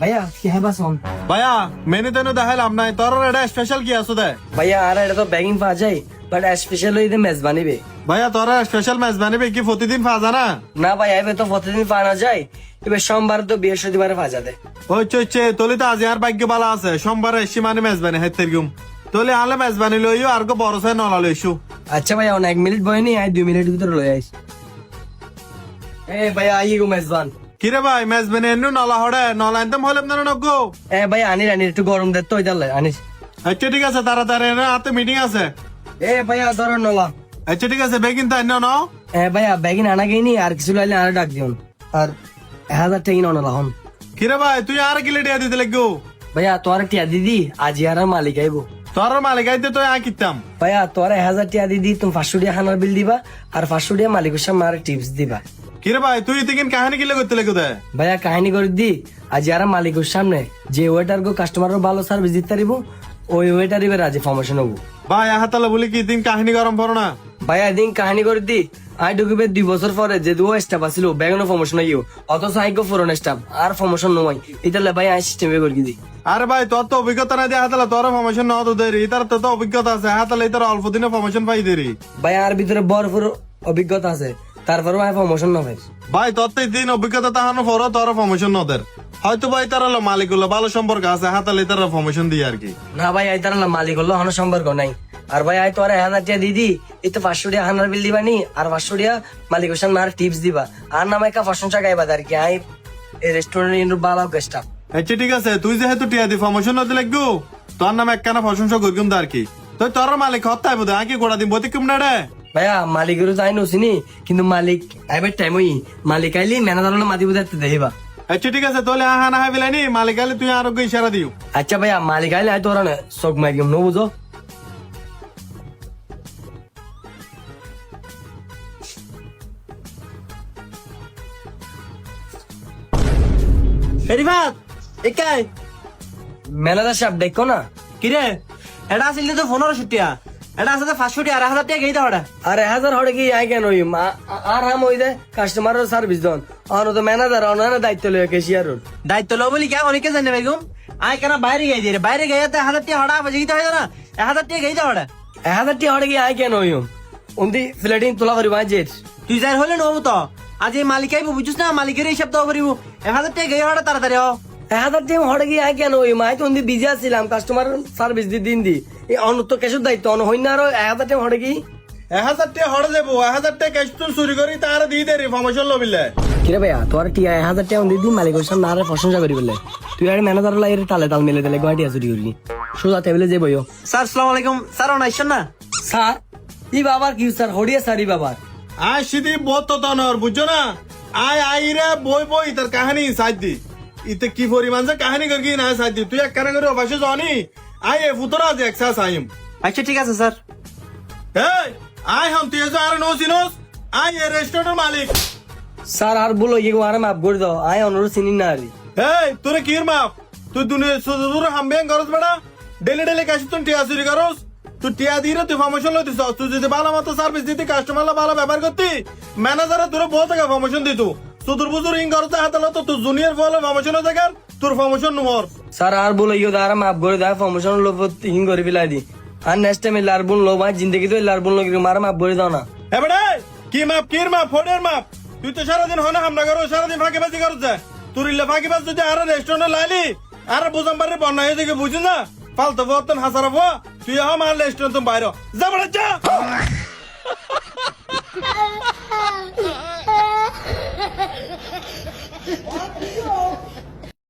ভাইয়া কি হ্যাঁ বাসন ভাইয়া মেনু তেনু দেখাইলাম নাই। তোর এটা স্পেশাল কি আছে দে? ভাইয়া আর এটা তো ব্যাগিং পাওয়া যায় বাট স্পেশাল হইতে মেজ বানিবে। ভাইয়া তোর স্পেশাল ম্যাচ বানিবে কি প্রতিদিন ফাজা না? না ভাই এবার তো প্রতিদিন পাওয়া যায় এবার সোমবার তো বৃহস্পতিবারে ভাজা দেয় ওই চইছে তলি তো আজি আর ভাগ্য বালা আছে সোমবারে সীমানি ম্যাচ বানি হেতের গুম। তলি আলে ম্যাচ বানি লইও আর গো বড় সাই নলা লইছু আচ্ছা ভাইয়া অনেক মিনিট বয়নি আই দুই মিনিট ভিতরে লই আইস। এ ভাইয়া আই গো মেজবান কিরে ভাই ম্যাচ বানি এনু নলা হড়ে নলা এনতাম হলে আপনার নগো? এ ভাই আনির আনির একটু গরম দে তো ইদালে আনিস। আচ্ছা ঠিক আছে তাড়াতাড়ি এনে হাতে মিটিং আছে। এ ভাইয়া ধরো নলা। আচ্ছা ঠিক আছে বেগিন তো এনে নাও। এ ভাইয়া ব্যাগিন আনা গেইনি আর কিছু লাইলে আর ডাক দিউন। আর হাজার টাকা নলা হন। কিরে ভাই তুই আর কিলে টিয়া দিতে লাগবো? ভাইয়া তোর টিয়া দিদি আজি আর মালিক আইবো। তোর মালিক আইতে তো আ কিতাম। ভাইয়া তোর হাজার টিয়া দিদি তুমি পাঁচশো টিয়া খানার বিল দিবা আর পাঁচশো টিয়া মালিকের সামনে আর টিপস দিবা। কিরে ভাই তুই তিকিন কাহিনী কিলে করতে লাগো দে? ভাইয়া কাহিনী করে দি। আজ আর মালিকের সামনে যে ওয়েটার গো কাস্টমারের ভালো সার্ভিস দিতে পারিব ওই ওয়েটার এবার আজ প্রমোশন হব। ভাই আহাতালে বলি কি দিন কাহিনী গরম পড়ো না? ভাইয়া এদিন কাহিনী করে দি। আই ঢুকিবে দুই বছর পরে যে দুও স্টাফ আছিল ব্যাগনো প্রমোশন হইও। অথচ আই গো ফোরন স্টাফ আর প্রমোশন নয়। ইতালে ভাই আই সিস্টেমে করে দি আরে ভাই তোর তো অভিজ্ঞতা না দিয়ে হাতালে তোর প্রমোশন না তো দেরি। তার তো অভিজ্ঞতা আছে হাতালে তার অল্প দিনে প্রমোশন পাই দেরি। ভাই আর ভিতরে বরফর অভিজ্ঞতা আছে। তারপরেও ভাই প্রমোশন না ভাই ভাই দিন অভিজ্ঞতা তাহানো পরও তোর প্রমোশন নদের। হয়তো ভাই তার হলো মালিক হলো ভালো সম্পর্ক আছে হাতালে তার প্রমোশন দিয়ে আর কি। না ভাই আই তার মালিক হলো হনো সম্পর্ক নাই। আর ভাই আই তোর এক হাজার টিয়া দিদি এই তো পাঁচশো হানার বিল দিবা নি আর পাঁচশো টিয়া মালিকের সামনে আর টিপস দিবা। আর নামে একটা প্রশংসা গাইবা আর কি আই এই রেস্টুরেন্ট ভালো স্টাফ আচ্ছা ঠিক আছে তুই যেহেতু টিয়া দি প্রমোশন নদী লাগবো তোর নামে একখানা প্রশংসা করগুম আর কি। তুই তোর মালিক হত্যাই বোধ আগে গোড়া দিন বতিকুম না রে? ভাইয়া মালিকেরও যাই নছিনি কিন্তু মালিক আইবার টাইম হই মালিক আইলি ম্যানেজার মাতি বুঝাতে দেখিবা আচ্ছা ঠিক আছে তাহলে আহা না বিলাইনি মালিক আলে তুই আরোগ্য ইশারা দিও। আচ্ছা ভাইয়া মালিক আইলে আই তোরা না চোখ মারিম নো বুঝো। রিফাত একাই? ম্যানেজার সাহেব দেখো না। কিরে? এটা আসিল তো ফোনের ছুটিয়া। এটা তো পাঁচশো টিয়া আর হাজার টাকা গেই দাও আর এক হাজার হড়ে কি আই কেন হইম আ- আ- আর হাম হই দে কাস্টমারের সার্ভিস দন। অন তো ম্যানেজার অন দায়িত্ব লয় দায়িত্ব লো বলি কে অনেকে জানে বেগম? আয় কেন বাইরে দিয়ে বাইরে গাই তো হাজার টাকা হড়া বাজে গিয়ে না? এক হাজার টাকা গেই দাও এক হাজার টি হড়ে কি আই কেন হইম উন্দি ফ্লেটিং তোলা করিব আজ জেট তুই যাই হলে নবো তো। আজ এই মালিক আইব বুঝছিস না? মালিকের হিসাব দাও করিব এক হাজার টাকা গেই হড়া তাড়াতাড়ি হাজার টিম হড়ে কি আই কেন? হইম আই তো বিজি আছিলাম কাস্টমার সার্ভিস দি দিন দি। এই অন তো কেশর দায়িত্ব অন হইন না আর এক হাজার টিম হড়ে কি এক হাজার টাকা হড়ে যাব এক হাজার টাকা ক্যাশ তুই চুরি করি তার দিয়ে দে রে প্রমোশন লবিলে কিরে ভাইয়া তোর টি এক হাজার টাকা উন্দি দিন মালিকের সামনে আর প্রশংসা করি বলে? তুই আর ম্যানেজার লাই তালে তাল মেলে দিলে গুয়াহাটি আসুরি করি সোজা টেবিলে যে বইও। স্যার সালাম আলাইকুম। স্যার অনাইছেন না? স্যার ই বাবার কি স্যার? হড়িয়া স্যার ই বাবার। আয় সিধি বহুত তো তনর বুঝছ না? আয় আই রে বই বই তার কাহিনী সাইড দি। ইতে কি পরিমাণ যে কাহিনী করি না দি তুই এক কানে করে অবশ্য জানি। আই এ ফুতরা যে এক্সাস আইম। আচ্ছা ঠিক আছে স্যার। এই আয় হাম তুই যে আর নো সিনোস আই এ রেস্টুরেন্টের মালিক। স্যার আর বলো ইয়ে আর মাফ করে দাও। আই অনুরোধ চিনি না আরি এই তোরে কির মাপ তুই দুনিয়া সুদূর হামবেন করস বেড়া। ডেলি ডেলি কাশি তুই টিয়া চুরি করস। তুই টিয়া দিয়ে তুই প্রমোশন লইতিস তুই যদি ভালো মতো সার্ভিস দিতি কাস্টমারলা ভালো ব্যবহার করতি ম্যানেজারে তোর বহুত টাকা প্রমোশন দিত। সুদূর বুজুর ইং করতে হাতালো তো তুই জুনিয়র বলে প্রমোশন দেখার তোর প্রমোশন নুমর স্যার আর বলো ইয়ে আর মাফ করে দাও প্রমোশন লোভ হিং করে ফেলাই দি। আর নেক্সট টাইম লার বোন লো ভাই জিন্দগি তো লার বোন লোক মার মাফ করে দাও না। এবারে কি মাপ কির মাপ ফোনের মাপ? তুই তো সারাদিন হয় না হামলা করো সারাদিন ফাঁকি বাজি করছ যায়। তোর ইল্লা ফাঁকি বাজ যদি আর রেস্টুরেন্টে লাইলি আর বুঝাম পারে বন্যা হয়ে দিকে বুঝিস না ফালতু বর্তন হাসারা তুই হাম আর রেস্টুরেন্ট বাইরে যা বড় যা!